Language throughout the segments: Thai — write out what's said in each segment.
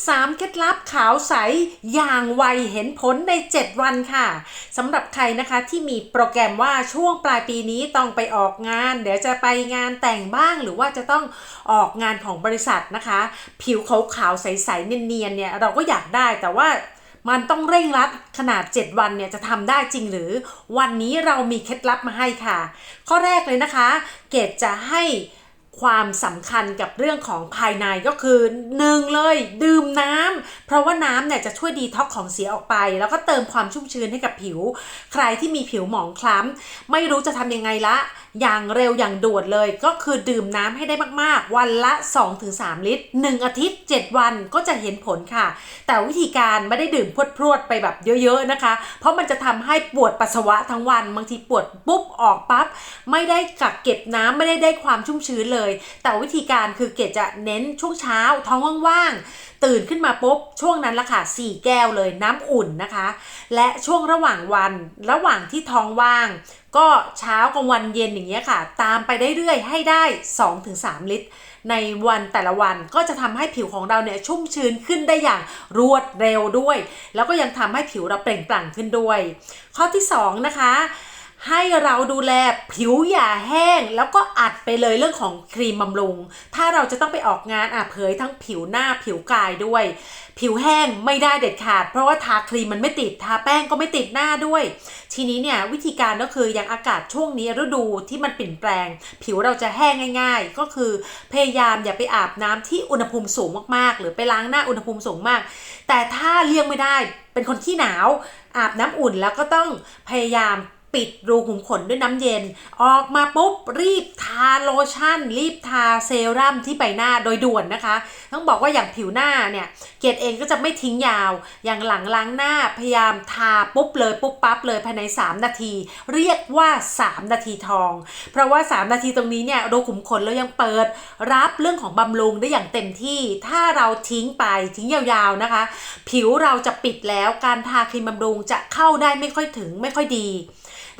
3 เคล็ดลับขาวใสอย่างไวเห็นผลใน 7 วันค่ะสำหรับใครนะคะที่มีโปรแกรมว่าช่วงปลายปีนี้ต้องไปออกงาน เดี๋ยวจะไปงานแต่งบ้าง หรือว่าจะต้องออกงานของบริษัทนะคะ ผิวขาวๆใสๆเนียนๆเนี่ยเราก็อยากได้แต่ว่ามันต้องเร่งรัดขนาด 7 วันเนี่ยจะทำได้จริงหรือ วันนี้เรามีเคล็ดลับมาให้ค่ะ ข้อแรกเลยนะคะ เกดจะให้ ความสำคัญกับเรื่องของภายในก็คือหนึ่งเลยดื่มน้ำเพราะว่าน้ำเนี่ยจะช่วยดีท็อกของเสียออกไป แล้วก็เติมความชุ่มชื้นให้กับผิว ใครที่มีผิวหมองคล้ำไม่รู้จะทำยังไงละ อย่างเร็วอย่างด่วนเลย ก็คือดื่มน้ำให้ได้มากๆ วันละ 2-3 ลิตร 1 อาทิตย์ 7 วันก็จะเห็นผลค่ะ แต่วิธีการไม่ได้ดื่มพรวดๆไปแบบเยอะๆนะคะ เพราะมันจะทำให้ปวดปัสสาวะทั้งวันบางทีปวดปุ๊บออกปั๊บไม่ได้กักเก็บน้ำไม่ได้ได้ความชุ่มชื้นเลยแต่วิธีการคือเกดจะเน้นช่วงเช้าท้องว่างๆตื่นขึ้นมาปุ๊บช่วงนั้นละค่ะ4แก้วเลยน้ำอุ่นนะคะ และช่วงระหว่างวันระหว่างที่ท้องว่าง ก็เช้ากลางวันเย็นอย่างเงี้ยค่ะ ตามไปได้เรื่อยๆให้ได้ 2-3 ลิตร ในวันแต่ละวันก็จะทำให้ผิวของเราเนี่ยชุ่มชื้นขึ้นได้อย่างรวดเร็วด้วย แล้วก็ยังทำให้ผิวเราเปล่งปลั่งขึ้นด้วย ข้อที่ 2 นะคะ ให้เราดูแลผิวอย่าแห้ง แล้วก็อัดไปเลยเรื่องของครีมบำรุง ถ้าเราจะต้องไปออกงานอะเผยทั้งผิวหน้าผิวกายด้วย ผิวแห้งไม่ได้เด็ดขาด เพราะว่าทาครีมมันไม่ติดทาแป้งก็ไม่ติดหน้าด้วย ทีนี้เนี่ยวิธีการก็คืออย่างอากาศช่วงนี้ฤดูที่มันเปลี่ยนแปลง ผิวเราจะแห้งง่าย ๆ ก็คือพยายามอย่าไปอาบน้ำที่อุณหภูมิสูงมากๆ หรือไปล้างหน้าอุณหภูมิสูงมาก แต่ถ้าเลี่ยงไม่ได้เป็นคนขี้หนาวอาบน้ำอุ่นแล้วก็ต้องพยายาม ปิดรูขุมขนด้วยน้ำเย็น ออกมาปุ๊บรีบทาโลชั่น รีบทาเซรั่มที่ใบหน้าโดยด่วนนะคะ ต้องบอกว่าอย่างผิวหน้าเนี่ย เกดเองก็จะไม่ทิ้งยาว อย่างหลังล้างหน้าพยายามทาปุ๊บเลยปุ๊บปั๊บเลยภายใน 3 นาที เรียกว่า 3 นาทีทอง เพราะว่า 3 นาทีตรงนี้เนี่ยรูขุมขนเรายังเปิด รับเรื่องของบำรุงได้อย่างเต็มที่ ถ้าเราทิ้งไปทิ้งยาวๆนะคะ ผิวเราจะปิดแล้วการทาครีมบำรุงจะเข้าได้ไม่ค่อยถึงไม่ค่อยดี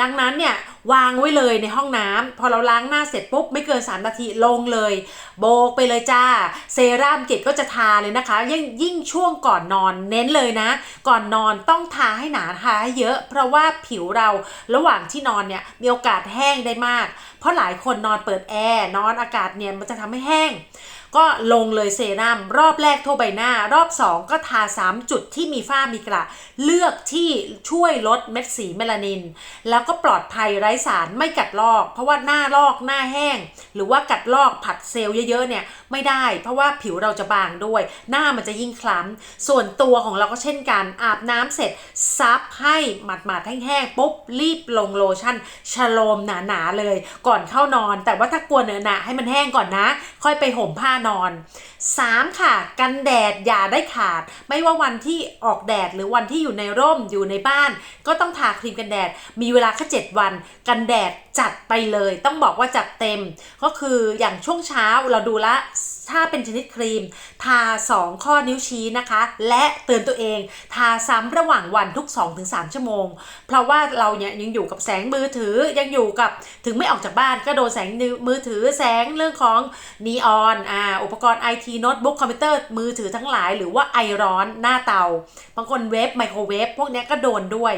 ดังนั้นเนี่ยวางไว้เลยในห้องน้ำพอเราล้างหน้าเสร็จปุ๊บไม่เกิน 3 นาทีลงเลย โบกไปเลยจ้า เซรั่มเกดก็จะทาเลยนะคะ ยิ่งยิ่งช่วงก่อนนอนเน้นเลยนะ ก่อนนอนต้องทาให้หนาทาให้เยอะ เพราะว่าผิวเราระหว่างที่นอนเนี่ยมีโอกาสแห้งได้มาก เพราะหลายคนนอนเปิดแอร์นอนอากาศเนี่ยมันจะทำให้แห้ง ก็ลงเลยเซรั่มรอบแรกทั่วใบหน้า รอบ 2 ก็ทา 3 จุดที่มีฝ้ามีกระ เลือกที่ช่วยลดเม็ดสีเมลานิน แล้วก็ปลอดภัยไร้สารไม่กัดลอก เพราะว่าหน้าลอกหน้าแห้ง หรือว่ากัดลอกผัดเซลล์เยอะๆเนี่ยไม่ได้ เพราะว่าผิวเราจะบางด้วย หน้ามันจะยิ่งคล้ำส่วนตัวของเราก็เช่นกันอาบน้ำเสร็จซับให้หมาดๆแห้งๆปุ๊บรีบลงโลชั่นชโลมหนาๆเลย ก่อนเข้านอน แต่ว่าถ้ากลัวเนื้อหนาให้มันแห้งก่อนนะ ค่อยไปห่มผ้านอน 3. ค่ะ กันแดดอย่าได้ขาด ไม่ว่าวันที่ออกแดดหรือวันที่อยู่ในร่มอยู่ในบ้าน ก็ต้องทาครีมกันแดด มีเวลาแค่7วัน กันแดดจัดไปเลย ต้องบอกว่าจัดเต็ม ก็คืออย่างช่วงเช้าเราดูละถ้าเป็นชนิดครีม ทา 2 ข้อนิ้วชี้นะคะ และเตือนตัวเอง ทาซ้ำระหว่างวันทุก 2-3 ชั่วโมง เพราะว่าเราเนี่ยยังอยู่กับแสงมือถือยังอยู่กับถึงไม่ออกจากบ้านก็โดนแสงมือถือแสงเรื่องของนีออนอ่าอุปกรณ์ไอทีโน้ตบุ๊กคอมพิวเตอร์มือถือทั้งหลาย หรือว่าไอร้อนหน้าเตา บางคนเวฟไมโครเวฟพวกเนี้ยก็โดนด้วย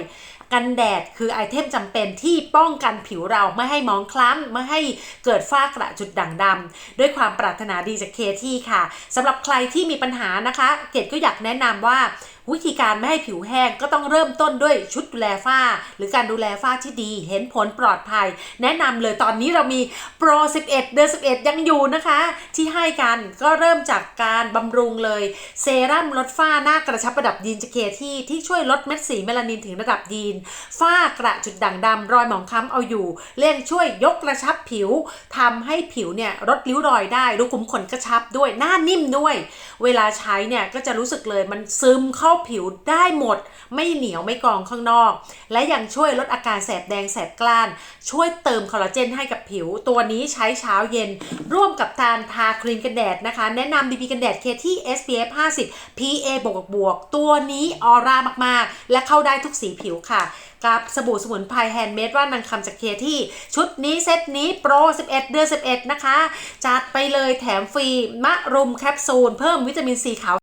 กันแดดคือไอเทมจำเป็นที่ป้องกันผิวเราไม่ให้มองคล้ำไม่ให้เกิดฝ้ากระจุดด่างดำด้วยความปรารถนาดีจากเคที่ค่ะสำหรับใครที่มีปัญหานะคะ เกดก็อยากแนะนำว่า วิธีการไม่ให้ผิวแห้งก็ต้องเริ่มต้นด้วยชุดดูแลฝ้า หรือการดูแลฝ้าที่ดี เห็นผลปลอดภัย แนะนำเลยตอนนี้เรามีโปร 11 เดือน 11 ยังอยู่นะคะ ที่ให้กันก็เริ่มจากการบำรุงเลย เซรั่มลดฝ้าหน้ากระชับระดับยีนจากเคที่ที่ช่วยลดเม็ดสีเมลานินถึงระดับยีน ฝ้ากระจุดด่างดำรอยหมองคล้ำเอาอยู่เล่นช่วยยกกระชับผิวทำให้ผิวเนี่ยลดริ้วรอยได้รูขุมขนกระชับด้วยหน้านิ่มด้วย เวลาใช้เนี่ยก็จะรู้สึกเลยมันซึมเข้าผิวได้หมด ไม่เหนียวไม่กองข้างนอก และยังช่วยลดอาการแสบแดงแสบกล้าน ช่วยเติมคอลลาเจนให้กับผิว ตัวนี้ใช้เช้าเย็น ร่วมกับการทาครีมกันแดดนะคะ แนะนำ BB กันแดดเคที่ SPF 50 PA บวกบวกตัวนี้ออร่ามากๆ และเข้าได้ทุกสีผิวค่ะกับสบู่สมุนไพรแฮนด์เมดว่านางคำจากเคที่ ชุดนี้เซตนี้โปร 11 เดือน 11 นะคะ จัดไปเลยแถมฟรี มะรุมแคปซูล เพิ่มวิตามินซีขาว